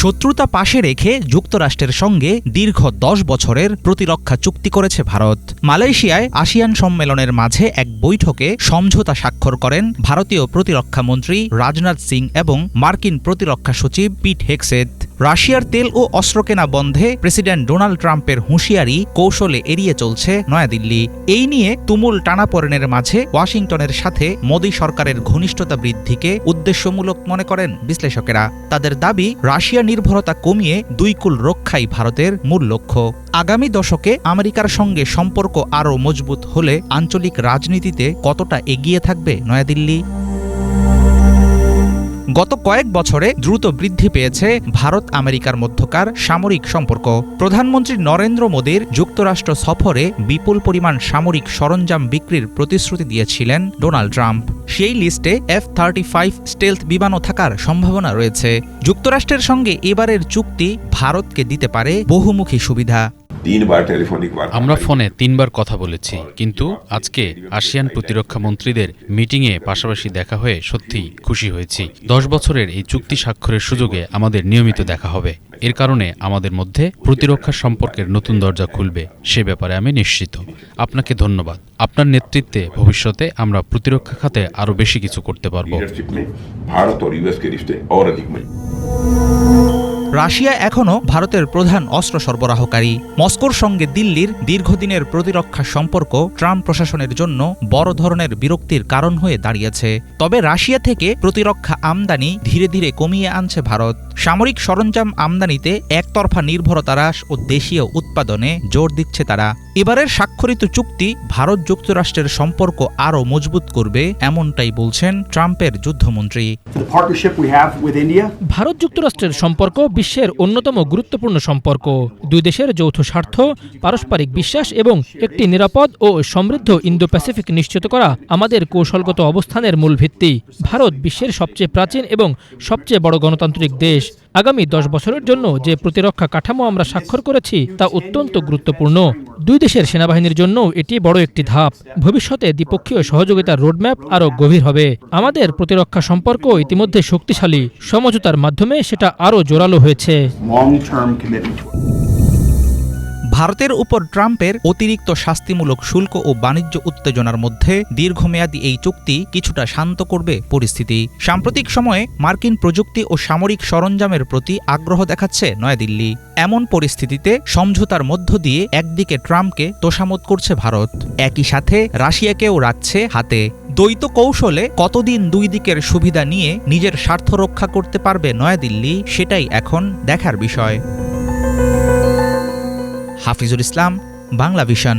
শত্রুতা পাশে রেখে যুক্তরাষ্ট্রের সঙ্গে দীর্ঘ দশ বছরের প্রতিরক্ষা চুক্তি করেছে ভারত। মালয়েশিয়ায় আসিয়ান সম্মেলনের মাঝে এক বৈঠকে সমঝোতা স্বাক্ষর করেন ভারতীয় প্রতিরক্ষা মন্ত্রী রাজনাথ সিং এবং মার্কিন প্রতিরক্ষা সচিব পিট হেক্সেত রাশিয়ার তেল ও অস্ত্র কেনা বন্ধে প্রেসিডেন্ট ডোনাল্ড ট্রাম্পের হুঁশিয়ারি কৌশলে এড়িয়ে চলছে নয়াদিল্লি। এই নিয়ে তুমুল টানাপোড়েনের মাঝে ওয়াশিংটনের সাথে মোদী সরকারের ঘনিষ্ঠতা বৃদ্ধিকে উদ্দেশ্যমূলক মনে করেন বিশ্লেষকেরা। তাদের দাবি, রাশিয়া নির্ভরতা কমিয়ে দুই কুল রক্ষাই ভারতের মূল লক্ষ্য। আগামী দশকে আমেরিকার সঙ্গে সম্পর্ক আরও মজবুত হলে আঞ্চলিক রাজনীতিতে কতটা এগিয়ে থাকবে নয়াদিল্লি? গত কয়েক বছরে দ্রুত বৃদ্ধি পেয়েছে ভারত আমেরিকার মধ্যকার সামরিক সম্পর্ক। প্রধানমন্ত্রী নরেন্দ্র মোদীর যুক্তরাষ্ট্র সফরে বিপুল পরিমাণ সামরিক সরঞ্জাম বিক্রির প্রতিশ্রুতি দিয়েছিলেন ডোনাল্ড ট্রাম্প। সেই লিস্টে এফ থার্টি ফাইভ স্টেলথ বিমানও থাকার সম্ভাবনা রয়েছে। যুক্তরাষ্ট্রের সঙ্গে এবারের চুক্তি ভারতকে দিতে পারে বহুমুখী সুবিধা। তিনবার টেলিফোনিক আমরা ফোনে তিনবার কথা বলেছি কিন্তু আজকে আসিয়ান প্রতিরক্ষা মন্ত্রীদের মিটিংয়ে পাশাপাশি দেখা হয়ে সত্যিই খুশি হয়েছি। দশ বছরের এই চুক্তি স্বাক্ষরের সুযোগে আমাদের নিয়মিত দেখা হবে। এর কারণে আমাদের মধ্যে প্রতিরক্ষা সম্পর্কের নতুন দরজা খুলবে সে ব্যাপারে আমি নিশ্চিত। আপনাকে ধন্যবাদ। আপনার নেতৃত্বে ভবিষ্যতে আমরা প্রতিরক্ষা খাতে আরও বেশি কিছু করতে পারব। ভারত রাশিয়া এখনও ভারতের প্রধান অস্ত্র সরবরাহকারী। মস্কোর সঙ্গে দিল্লির দীর্ঘদিনের প্রতিরক্ষা সম্পর্ক ট্রাম্প প্রশাসনের জন্য বড় ধরনের বিরক্তির কারণ হয়ে দাঁড়িয়েছে। তবে রাশিয়া থেকে প্রতিরক্ষা আমদানি ধীরে ধীরে কমিয়ে আনছে ভারত। সামরিক সরঞ্জাম আমদানিতে একতরফা নির্ভরতা হ্রাস ও দেশীয় উৎপাদনে জোর দিচ্ছে তারা। এবারের স্বাক্ষরিত চুক্তি ভারত যুক্তরাষ্ট্রের সম্পর্ক আরও মজবুত করবে এমনটাই বলছেন ট্রাম্পের যুদ্ধমন্ত্রী। ভারত যুক্তরাষ্ট্রের সম্পর্ক বিশ্বের অন্যতম গুরুত্বপূর্ণ সম্পর্ক। দুই দেশের যৌথ স্বার্থ পারস্পরিক বিশ্বাস এবং একটি নিরাপদ ও সমৃদ্ধ ইন্দো প্যাসিফিক নিশ্চিত করা আমাদের কৌশলগত অবস্থানের মূল ভিত্তি। ভারত বিশ্বের সবচেয়ে প্রাচীন এবং সবচেয়ে বড় গণতান্ত্রিক দেশ। আগামী দশ বছরের জন্য যে প্রতিরক্ষা কাঠামো আমরা স্বাক্ষর করেছি, তা অত্যন্ত গুরুত্বপূর্ণ। দুই দেশের সেনাবাহিনীর জন্য এটি বড় একটি ধাপ। ভবিষ্যতে দ্বিপক্ষীয় সহযোগিতার রোডম্যাপ আরও গভীর হবে। আমাদের প্রতিরক্ষা সম্পর্ক ইতিমধ্যে শক্তিশালী। সমঝোতার মাধ্যমে সেটা আরও জোরালো হয়েছে. ভারতের উপর ট্রাম্পের অতিরিক্ত শাস্তিমূলক শুল্ক ও বাণিজ্য উত্তেজনার মধ্যে দীর্ঘমেয়াদী এই চুক্তি কিছুটা শান্ত করবে পরিস্থিতি। সাম্প্রতিক সময়ে মার্কিন প্রযুক্তি ও সামরিক সরঞ্জামের প্রতি আগ্রহ দেখাচ্ছে নয়াদিল্লি। এমন পরিস্থিতিতে সমঝোতার মধ্য দিয়ে একদিকে ট্রাম্পকে তোষামত করছে ভারত, একই সাথে রাশিয়াকেও রাখছে হাতে। দ্বৈত কৌশলে কতদিন দুই দিকের সুবিধা নিয়ে নিজের স্বার্থ রক্ষা করতে পারবে নয়াদিল্লি, সেটাই এখন দেখার বিষয়। হাফিজুল ইসলাম বাংলা ভিশন।